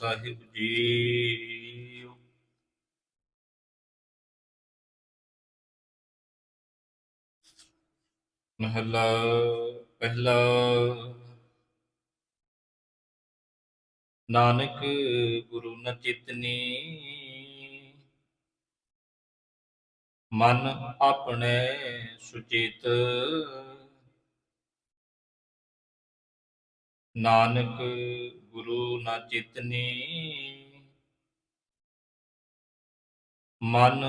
ਸਾਹਿਬ ਜੀ। ਮਹਲਾ ਪਹਿਲਾ। ਨਾਨਕ ਗੁਰੂ ਨ ਚਿਤਨੀ। ਮਨ ਆਪਣੇ ਸੁਚੇਤ। ਨਾਨਕ ਗੁਰੂ ਨਾ ਚਿਤਨੀ। ਮਨ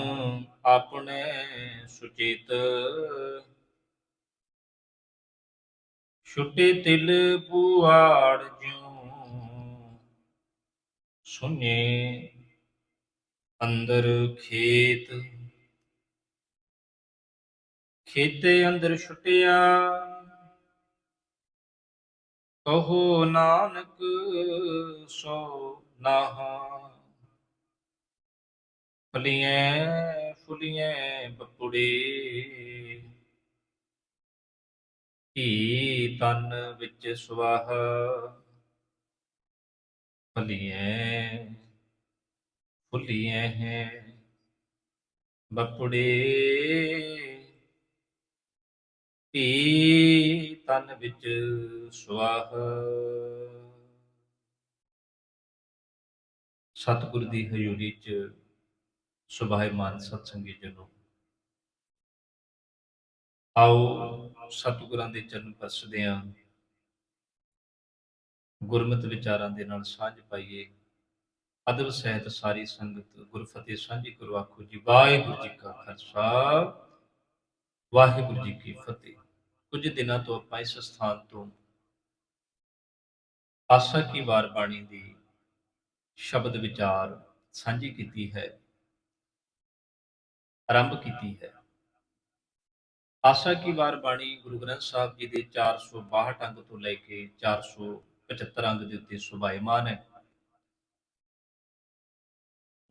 ਆਪਣੇ ਸੁਚੇਤ। ਛੁੱਟੇ ਤਿਲ ਪੁਆੜ ਜਿਉ ਸੁਨੇ ਅੰਦਰ ਖੇਤ। ਖੇਤੇ ਅੰਦਰ ਛੁੱਟਿਆ ਕਹੋ ਨਾਨਕ, ਸੋ ਨਾਹਾ। ਫਲੀਆਂ ਫੁਲੀਆਂ ਬਪੁੜੇ ਧੀ ਤਨ ਵਿੱਚ ਸੁਆਹ। ਫਲੀਆਂ ਫੁਲੀਆਂ ਹੈ ਬਪੁੜੇ ਧੀ ਤਨ ਵਿੱਚ ਸੁਆਹ। ਸਤਿਗੁਰ ਦੀ ਹਜ਼ੂਰੀ ਚ ਸੁਭਾਇਮਾਨ ਸਤਸੰਗੀ ਜਨੋ। ਆਓ ਸਤਿਗੁਰਾਂ ਦੇ ਚਰਨ ਪਰਸਦੇ ਆਂ ਗੁਰਮਤਿ ਵਿਚਾਰਾਂ ਦੇ ਨਾਲ ਸਾਂਝ ਪਾਈਏ। ਅਦਬ ਸਹਿਤ ਸਾਰੀ ਸੰਗਤ ਗੁਰਫਤਿਹ ਸਾਂਝੀ ਕਰੋ। ਜੀ, ਵਾਹਿਗੁਰੂ ਜੀ ਕਾ ਖਾਲਸਾ, ਵਾਹਿਗੁਰੂ ਜੀ ਕੀ ਫਤਿਹ। ਕੁਝ ਦਿਨਾਂ ਤੋਂ ਆਪਾਂ ਇਸ ਸਥਾਨ ਤੋਂ ਆਸਾ ਕੀ ਵਾਰ ਬਾਣੀ ਦੀ ਸ਼ਬਦ ਵਿਚਾਰ ਸਾਂਝੀ ਕੀਤੀ ਹੈ, ਆਰੰਭ ਕੀਤੀ ਹੈ। ਆਸਾ ਕੀ ਵਾਰ ਬਾਣੀ ਗੁਰੂ ਗ੍ਰੰਥ ਸਾਹਿਬ ਜੀ ਦੇ 462 ਅੰਗ ਤੋਂ ਲੈ ਕੇ 475 ਅੰਗ ਦੇ ਉੱਤੇ ਸੁਭਾਇਮਾਨ ਹੈ।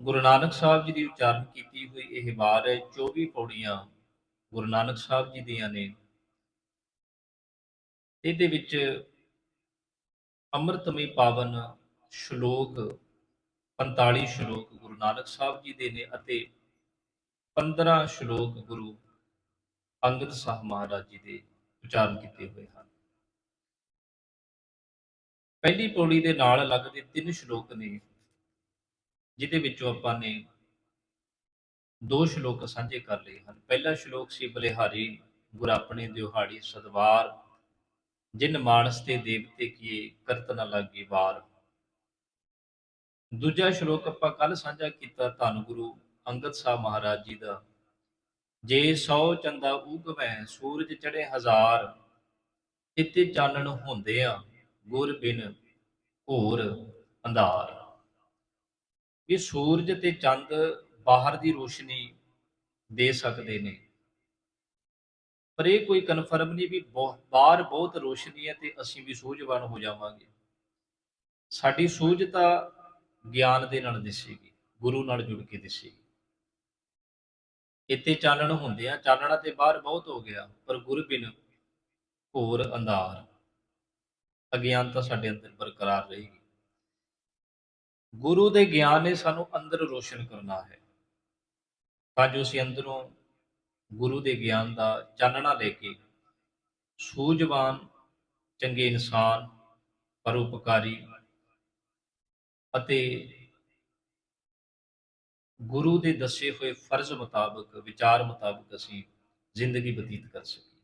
ਗੁਰੂ ਨਾਨਕ ਸਾਹਿਬ ਜੀ ਦੀ ਉਚਾਰਨ ਕੀਤੀ ਹੋਈ ਇਹ ਵਾਰ ਹੈ 24 ਪੌੜੀਆਂ ਗੁਰੂ ਨਾਨਕ ਸਾਹਿਬ ਜੀ ਦੀਆਂ ਨੇ ਇਹਦੇ ਵਿੱਚ ਅੰਮ੍ਰਿਤਮਈ ਪਾਵਨ ਸ਼ਲੋਕ 45 ਸ਼ਲੋਕ ਗੁਰੂ ਨਾਨਕ ਸਾਹਿਬ ਜੀ ਦੇ ਨੇ ਅਤੇ 15 ਸ਼ਲੋਕ ਗੁਰੂ ਅੰਗਦ ਸਾਹਿਬ ਮਹਾਰਾਜ ਜੀ ਦੇ ਉਚਾਰਨ ਕੀਤੇ ਹੋਏ ਹਨ। ਪਹਿਲੀ ਪੌੜੀ ਦੇ ਨਾਲ ਲੱਗਦੇ ਤਿੰਨ ਸ਼ਲੋਕ ਨੇ, ਜਿਹਦੇ ਵਿੱਚੋਂ ਆਪਾਂ ਨੇ ਦੋ ਸ਼ਲੋਕ ਸਾਂਝੇ ਕਰ ਲਏ ਹਨ। ਪਹਿਲਾ ਸ਼ਲੋਕ ਸੀ, ਬਲਿਹਾਰੀ ਗੁਰ ਆਪਣੇ ਦਿਹਾੜੀ ਸਦਵਾਰ ਜਿਨ ਮਾਨਸ ਤੇ ਦੇਵਤੇ ਕੀਏ ਕਰਤ ਨ ਲਾਗੀ ਵਾਰ। ਦੂਜਾ ਸ਼ਲੋਕ ਆਪਾਂ ਕੱਲ ਸਾਂਝਾ ਕੀਤਾ ਧੰਨ ਗੁਰੂ ਅੰਗਦ ਸਾਹਿਬ ਮਹਾਰਾਜ ਜੀ ਦਾ। ਜੇ ਸੌ ਚੰਦਾ ਉਗਵੈ, ਸੂਰਜ ਚੜੇ ਹਜ਼ਾਰ ਇੱਥੇ ਚਾਨਣ ਹੁੰਦੇ ਆ ਗੁਰ ਬਿਨ ਘੋਰ ਅੰਧਾਰ। ਇਹ ਸੂਰਜ ਤੇ ਚੰਦ ਬਾਹਰ ਦੀ ਰੋਸ਼ਨੀ ਦੇ ਸਕਦੇ ਨੇ। ਪਰ ਇਹ ਕੋਈ ਕਨਫਰਮ ਨਹੀਂ ਵੀ ਬਹੁ- ਬਾਹਰ ਬਹੁਤ ਰੋਸ਼ਨੀ ਹੈ ਤੇ ਅਸੀਂ ਵੀ ਸੂਝਵਾਨ ਹੋ ਜਾਵਾਂਗੇ। ਸਾਡੀ ਸੂਝ ਤਾਂ ਗਿਆਨ ਦੇ ਨਾਲ ਦਿਸੇਗੀ, ਗੁਰੂ ਨਾਲ ਜੁੜ ਕੇ ਦਿਸੇਗੀ। ਇੱਥੇ ਚਾਨਣ ਹੁੰਦੇ ਆ, ਚਾਨਣਾ ਤੇ ਬਾਹਰ ਬਹੁਤ ਹੋ ਗਿਆ, ਪਰ ਗੁਰ ਬਿਨ ਘੋਰ ਅੰਧਾਰ। ਅਗਿਆਨਤਾ ਸਾਡੇ ਅੰਦਰ ਬਰਕਰਾਰ ਰਹੇਗੀ। ਗੁਰੂ ਦੇ ਗਿਆਨ ਨੇ ਸਾਨੂੰ ਅੰਦਰ ਰੋਸ਼ਨ ਕਰਨਾ ਹੈ। ਤਾਂ ਜੋ ਅਸੀਂ ਅੰਦਰੋਂ ਗੁਰੂ ਦੇ ਗਿਆਨ ਦਾ ਚਾਨਣਾ ਲੈ ਕੇ ਸੂਝਵਾਨ, ਚੰਗੇ ਇਨਸਾਨ, ਪਰਉਪਕਾਰੀ ਅਤੇ ਗੁਰੂ ਦੇ ਦੱਸੇ ਹੋਏ ਫਰਜ਼ ਮੁਤਾਬਕ, ਵਿਚਾਰ ਮੁਤਾਬਕ ਅਸੀਂ ਜ਼ਿੰਦਗੀ ਬਤੀਤ ਕਰ ਸਕੀਏ।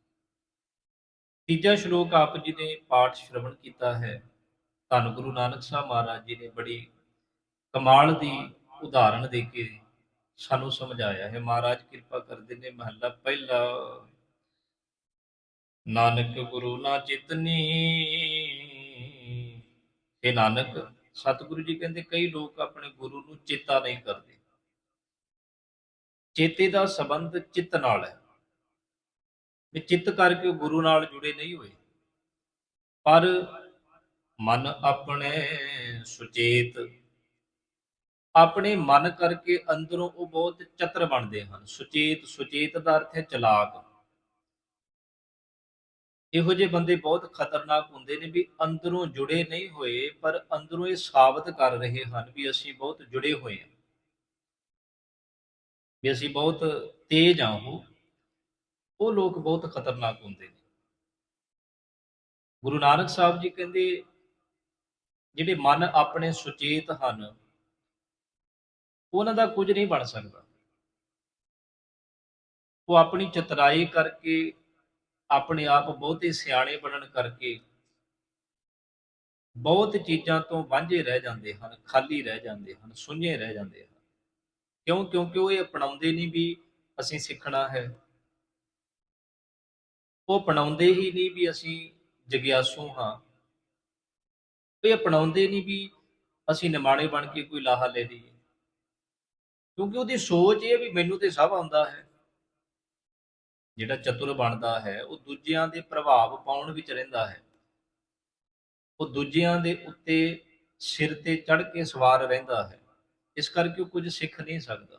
ਤੀਜਾ ਸ਼ਲੋਕ ਆਪ ਜੀ ਨੇ ਪਾਠ ਸ਼੍ਰਵਣ ਕੀਤਾ ਹੈ। ਧੰਨ ਗੁਰੂ ਨਾਨਕ ਸਾਹਿਬ ਮਹਾਰਾਜ ਜੀ ਨੇ ਬੜੀ ਕਮਾਲ ਦੀ ਉਦਾਹਰਣ ਦੇ ਕੇ ਸਾਨੂੰ ਸਮਝਾਇਆ ਹੈ। ਮਹਾਰਾਜ ਕਿਰਪਾ ਕਰਦੇ ਨੇ ਮਹੱਲਾ ਪਹਿਲਾ। ਨਾਨਕ ਗੁਰੂ ਨਾ ਚਿਤਨੀ ਇਹ ਨਾਨਕ, ਸਤਿਗੁਰੂ ਜੀ ਕਹਿੰਦੇ ਕਈ ਲੋਕ ਆਪਣੇ ਗੁਰੂ ਨੂੰ ਚੇਤਾ ਨਹੀਂ ਕਰਦੇ। ਚੇਤੇ ਦਾ ਸੰਬੰਧ ਚਿੱਤ ਨਾਲ ਹੈ। ਵੀ ਚਿੱਤ ਕਰਕੇ ਗੁਰੂ ਨਾਲ ਜੁੜੇ ਨਹੀਂ ਹੋਏ। ਪਰ ਮਨ ਆਪਣੇ ਸੁਚੇਤ ਆਪਣੇ ਮਨ ਕਰਕੇ ਅੰਦਰੋਂ ਉਹ ਬਹੁਤ ਚਤਰ ਬਣਦੇ ਹਨ। ਸੁਚੇਤ ਸੁਚੇਤ ਦਾ ਅਰਥ ਹੈ ਚਲਾਕ। ਇਹੋ ਜਿਹੇ ਬੰਦੇ ਬਹੁਤ ਖਤਰਨਾਕ ਹੁੰਦੇ ਨੇ ਵੀ ਅੰਦਰੋਂ ਜੁੜੇ ਨਹੀਂ ਹੋਏ, ਪਰ ਅੰਦਰੋਂ ਇਹ ਸਾਬਤ ਕਰ ਰਹੇ ਹਨ ਵੀ ਅਸੀਂ ਬਹੁਤ ਜੁੜੇ ਹੋਏ ਹਾਂ। ਵੀ ਅਸੀਂ ਬਹੁਤ ਤੇਜ਼ ਹਾਂ ਉਹ। ਉਹ ਲੋਕ ਬਹੁਤ ਖਤਰਨਾਕ ਹੁੰਦੇ ਨੇ। ਗੁਰੂ ਨਾਨਕ ਸਾਹਿਬ ਜੀ ਕਹਿੰਦੇ, ਜਿਹੜੇ ਮਨ ਆਪਣੇ ਸੁਚੇਤ ਹਨ ਉਹਨਾਂ ਦਾ ਕੁਝ ਨਹੀਂ ਬਣ ਸਕਦਾ। ਉਹ ਆਪਣੀ ਚਤਰਾਈ ਕਰਕੇ, ਆਪਣੇ ਆਪ ਬਹੁਤੇ ਸਿਆਣੇ ਬਣਨ ਕਰਕੇ ਬਹੁਤ ਚੀਜ਼ਾਂ ਤੋਂ ਵਾਂਝੇ ਰਹਿ ਜਾਂਦੇ ਹਨ, ਖਾਲੀ ਰਹਿ ਜਾਂਦੇ ਹਨ, ਸੁੰਝੇ ਰਹਿ ਜਾਂਦੇ ਹਨ। ਕਿਉਂ? ਕਿਉਂਕਿ ਉਹ ਇਹ ਅਪਣਾਉਂਦੇ ਨਹੀਂ ਵੀ ਅਸੀਂ ਸਿੱਖਣਾ ਹੈ। ਉਹ ਅਪਣਾਉਂਦੇ ਹੀ ਨਹੀਂ ਵੀ ਅਸੀਂ ਜਗਿਆਸੂ ਹਾਂ। ਇਹ ਅਪਣਾਉਂਦੇ ਨਹੀਂ ਵੀ ਅਸੀਂ ਨਿਮਾਣੇ ਬਣ ਕੇ ਕੋਈ ਲਾਹਾ ਲੈ ਲਈਏ। ਕਿਉਂਕਿ ਉਹਦੀ ਸੋਚ ਇਹ ਵੀ ਮੈਨੂੰ ਤੇ ਸਭ ਆਉਂਦਾ ਹੈ। ਜਿਹੜਾ ਚਤੁਰ ਬਣਦਾ ਹੈ, ਉਹ ਦੂਜਿਆਂ ਦੇ ਪ੍ਰਭਾਵ ਪਾਉਣ ਵਿੱਚ ਰਹਿੰਦਾ ਹੈ। ਉਹ ਦੂਜਿਆਂ ਦੇ ਉੱਤੇ ਸਿਰ ਤੇ ਚੜ ਕੇ ਸਵਾਰ ਰਹਿੰਦਾ ਹੈ। ਇਸ ਕਰਕੇ ਉਹ ਕੁਝ ਸਿੱਖ ਨਹੀਂ ਸਕਦਾ।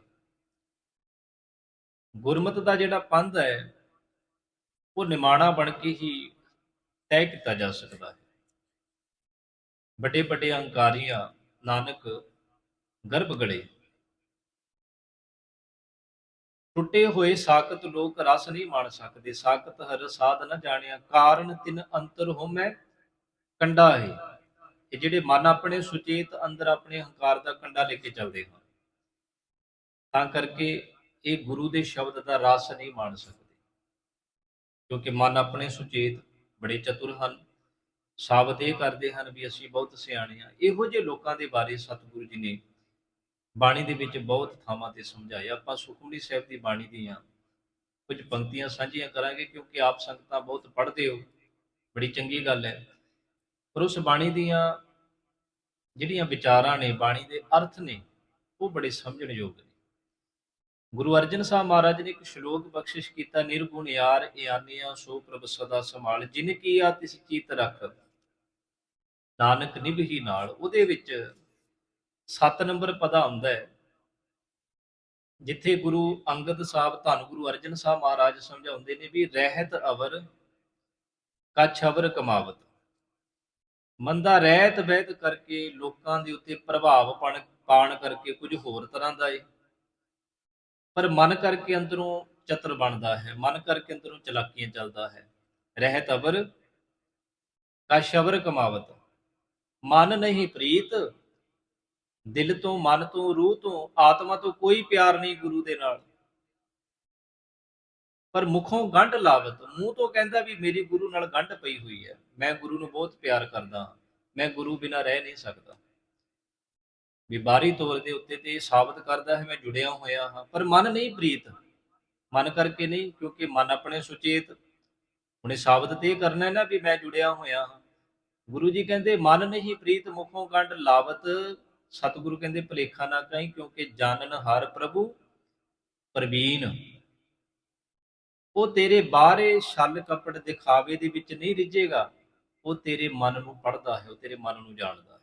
ਗੁਰਮਤ ਦਾ ਜਿਹੜਾ ਪੰਧ ਹੈ, ਉਹ ਨਿਮਾਣਾ ਬਣ ਕੇ ਹੀ ਤੈਅ ਕੀਤਾ ਜਾ ਸਕਦਾ ਹੈ। ਵੱਡੇ ਵੱਡੇ ਅਹੰਕਾਰੀਆਂ ਨਾਨਕ ਗਰਭ ਗੜੇ ਟੁੱਟੇ ਹੋਏ ਸਾਖਤ ਲੋਕ ਰਸ ਨਹੀਂ ਮਾਣ ਸਕਦੇ। ਸਾਖਤ ਹਰ ਸਾਧ ਨਾ ਜਾਣਿਆ, ਕਾਰਨ ਤਿਨ ਅੰਤਰ ਹੋਮੈ ਕੰਡਾ ਹੈ। ਇਹ ਜਿਹੜੇ ਮਨ ਆਪਣੇ ਸੁਚੇਤ, ਅੰਦਰ ਆਪਣੇ ਹੰਕਾਰ ਦਾ ਕੰਡਾ ਲੈ ਕੇ ਚੱਲਦੇ ਹਨ। ਤਾਂ ਕਰਕੇ ਇਹ ਗੁਰੂ ਦੇ ਸ਼ਬਦ ਦਾ ਰਸ ਨਹੀਂ ਮਾਣ ਸਕਦੇ। ਕਿਉਂਕਿ ਮਨ ਆਪਣੇ ਸੁਚੇਤ, ਬੜੇ ਚਤੁਰ ਹਨ। ਸਾਬਤ ਇਹ ਕਰਦੇ ਹਨ ਵੀ ਅਸੀਂ ਬਹੁਤ ਸਿਆਣੇ ਆ ਇਹੋ ਜਿਹੇ ਲੋਕਾਂ ਦੇ ਬਾਰੇ ਸਤਿਗੁਰੂ ਜੀ ਨੇ ਬਾਣੀ ਦੇ ਵਿੱਚ ਬਹੁਤ ਥਾਵਾਂ ਤੇ ਸਮਝਾਇਆ ਆਪਾਂ ਸੁਖਮਨੀ ਸਾਹਿਬ ਦੀ ਬਾਣੀ ਦੀਆਂ ਕੁਝ ਪੰਕਤੀਆਂ ਸਾਂਝੀਆਂ ਕਰਾਂਗੇ ਕਿਉਂਕਿ ਆਪ ਸੰਗਤਾਂ ਬਹੁਤ ਪੜ੍ਹਦੇ ਹੋ। ਬੜੀ ਚੰਗੀ ਗੱਲ ਹੈ। ਪਰ ਉਸ ਬਾਣੀ ਦੀਆਂ ਜਿਹੜੀਆਂ ਵਿਚਾਰਾਂ ਨੇ, ਬਾਣੀ ਦੇ ਅਰਥ ਨੇ, ਉਹ ਬੜੇ ਸਮਝਣਯੋਗ ਨੇ। ਗੁਰੂ ਅਰਜਨ ਸਾਹਿਬ ਮਹਾਰਾਜ ਨੇ ਇੱਕ ਸ਼ਲੋਕ ਬਖਸ਼ਿਸ਼ ਕੀਤਾ, ਨਿਰਗੁਣ ਯਾਰ ਇਆਨੀਆਂ, ਸੋ ਪ੍ਰਭ ਸਦਾ ਸੰਭਾਲ, ਜਿਨ ਕੀ ਆ ਤਿਸ ਚੀਤ ਰੱਖ, ਨਾਨਕ ਨਿਭਹੀ ਨਾਲ। ਉਹਦੇ ਵਿੱਚ 7 ਨੰਬਰ ਪਦਾ ਹੁੰਦਾ ਹੈ। ਜਿੱਥੇ ਗੁਰੂ ਅੰਗਦ ਸਾਹਿਬ, ਧੰਨ ਗੁਰੂ ਅਰਜਨ ਸਾਹਿਬ ਮਹਾਰਾਜ ਸਮਝਾਉਂਦੇ ਨੇ ਵੀ ਰਹਿਤ ਅਵਰ, ਕਛ ਅਵਰ ਕਮਾਵਤ। ਮੰਦਾ ਰਹਿਤ ਵਹਿਤ ਕਰਕੇ ਲੋਕਾਂ ਦੇ ਉੱਤੇ ਪ੍ਰਭਾਵ ਪਣ, ਪਾਣ ਕਰਕੇ ਕੁਝ ਹੋਰ ਤਰ੍ਹਾਂ ਦਾ ਏ। ਪਰ ਮਨ ਕਰਕੇ ਅੰਦਰੋਂ ਚਤਰ ਬਣਦਾ ਹੈ, ਮਨ ਕਰਕੇ ਅੰਦਰੋਂ ਚਲਾਕੀਆਂ ਚੱਲਦਾ ਹੈ। ਰਹਿਤ ਅਵਰ, ਕਛ ਅਵਰ ਕਮਾਵਤ। ਮਨ ਨਹੀਂ ਪ੍ਰੀਤ ਦਿਲ ਤੋਂ, ਮਨ ਤੋਂ, ਰੂਹ ਤੋਂ, ਆਤਮਾ ਤੋਂ ਕੋਈ ਪਿਆਰ ਨਹੀਂ ਗੁਰੂ ਦੇ ਨਾਲ। ਪਰ ਮੁਖੋਂ ਗੰਢ ਲਾਵਤ, ਮੂੰਹ ਤੋਂ ਕਹਿੰਦਾ ਵੀ ਮੇਰੀ ਗੁਰੂ ਨਾਲ ਗੰਢ ਪਈ ਹੋਈ ਹੈ। ਮੈਂ ਗੁਰੂ ਨੂੰ ਬਹੁਤ ਪਿਆਰ ਕਰਦਾ ਹਾਂ। ਮੈਂ ਗੁਰੂ ਬਿਨਾ ਰਹਿ ਨਹੀਂ ਸਕਦਾ। ਵੀ ਬਾਹਰੀ ਤੌਰ ਦੇ ਉੱਤੇ ਤੇ ਇਹ ਸਾਬਤ ਕਰਦਾ ਹੈ, ਮੈਂ ਜੁੜਿਆ ਹੋਇਆ ਹਾਂ। ਪਰ ਮਨ ਨਹੀਂ ਪ੍ਰੀਤ। ਮਨ ਕਰਕੇ ਨਹੀਂ, ਕਿਉਂਕਿ ਮਨ ਆਪਣੇ ਸੁਚੇਤ। ਹੁਣੇ ਸਾਬਤ ਤੇ ਇਹ ਕਰਨਾ ਹੈ ਨਾ ਵੀ ਮੈਂ ਜੁੜਿਆ ਹੋਇਆ ਹਾਂ। ਗੁਰੂ ਜੀ ਕਹਿੰਦੇ, ਮਨ ਨਹੀਂ ਪ੍ਰੀਤ, ਮੁਖੋਂ ਗੰਢ ਲਾਵਤ। ਸਤਿਗੁਰੂ ਕਹਿੰਦੇ, ਭਲੇਖਾ ਨਾ ਕਹੀਂ, ਕਿਉਂਕਿ ਜਾਣਨ ਹਰ ਪ੍ਰਭੂ ਪ੍ਰਵੀਨ। ਉਹ ਤੇਰੇ ਬਾਹਰੇ ਛਲ ਕਪੜ ਦਿਖਾਵੇ ਦੇ ਵਿੱਚ ਨਹੀਂ ਰਿੱਝੇਗਾ। ਉਹ ਤੇਰੇ ਮਨ ਨੂੰ ਪੜਦਾ ਹੈ, ਉਹ ਤੇਰੇ ਮਨ ਨੂੰ ਜਾਣਦਾ ਹੈ।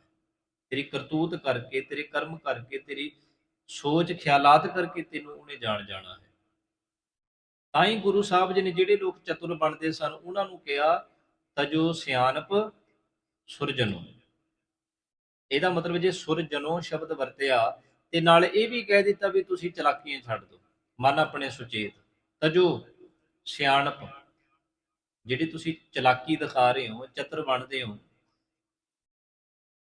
ਤੇਰੀ ਕਰਤੂਤ ਕਰਕੇ, ਤੇਰੇ ਕਰਮ ਕਰਕੇ, ਤੇਰੀ ਸੋਚ, ਖਿਆਲਾਤ ਕਰਕੇ ਤੈਨੂੰ ਉਹਨੇ ਜਾਣ ਜਾਣਾ ਹੈ। ਤਾਂ ਹੀ ਗੁਰੂ ਸਾਹਿਬ ਜੀ ਨੇ ਜਿਹੜੇ ਲੋਕ ਚਤੁਰ ਬਣਦੇ ਸਨ, ਉਹਨਾਂ ਨੂੰ ਕਿਹਾ, ਤਜੋ ਸਿਆਣਪ ਸੁਰਜਨੋ। ਇਹਦਾ ਮਤਲਬ ਜੇ ਸੁਰ ਜਨੋ ਸ਼ਬਦ ਵਰਤਿਆ, ਤੇ ਨਾਲ ਇਹ ਵੀ ਕਹਿ ਦਿੱਤਾ ਵੀ ਤੁਸੀਂ ਚਲਾਕੀਆਂ ਛੱਡ ਦਿਓ, ਮਨ ਆਪਣੇ ਸੁਚੇਤ। ਤਜੋ ਸਿਆਣਪ, ਜਿਹੜੀ ਤੁਸੀਂ ਚਲਾਕੀ ਦਿਖਾ ਰਹੇ ਹੋ, ਚਤਰ ਬਣਦੇ ਹੋ,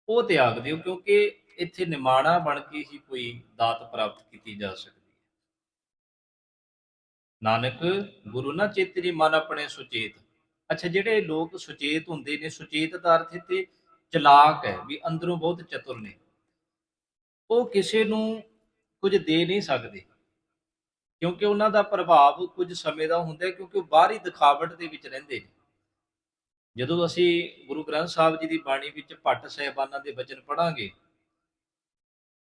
ਉਹ ਤਿਆਗ ਦਿਓ, ਕਿਉਂਕਿ ਇੱਥੇ ਨਿਮਾਣਾ ਬਣ ਕੇ ਹੀ ਕੋਈ ਦਾਤ ਪ੍ਰਾਪਤ ਕੀਤੀ ਜਾ ਸਕਦੀ ਹੈ। ਨਾਨਕ, ਗੁਰੂ ਨਾ ਚੇਤਰੀ ਮਨ ਆਪਣੇ ਸੁਚੇਤ। ਅੱਛਾ, ਜਿਹੜੇ ਲੋਕ ਸੁਚੇਤ ਹੁੰਦੇ ਨੇ ਸੁਚੇਤ ਦਾ ਅਰਥ ਇੱਥੇ ਚਲਾਕ ਹੈ, ਵੀ ਅੰਦਰੋਂ ਬਹੁਤ ਚਤੁਰ ਨੇ। ਉਹ ਕਿਸੇ ਨੂੰ ਕੁਝ ਦੇ ਨਹੀਂ ਸਕਦੇ। ਕਿਉਂਕਿ ਉਹਨਾਂ ਦਾ ਪ੍ਰਭਾਵ ਕੁਝ ਸਮੇਂ ਦਾ ਹੁੰਦਾ ਹੈ, ਕਿਉਂਕਿ ਉਹ ਬਾਹਰੀ ਦਿਖਾਵਟ ਦੇ ਵਿੱਚ ਰਹਿੰਦੇ ਨੇ। ਜਦੋਂ ਅਸੀਂ ਗੁਰੂ ਗ੍ਰੰਥ ਸਾਹਿਬ ਜੀ ਦੀ ਬਾਣੀ ਵਿੱਚ ਭੱਟ ਸਹਿਬਾਨਾਂ ਦੇ ਬਚਨ ਪੜਾਂਗੇ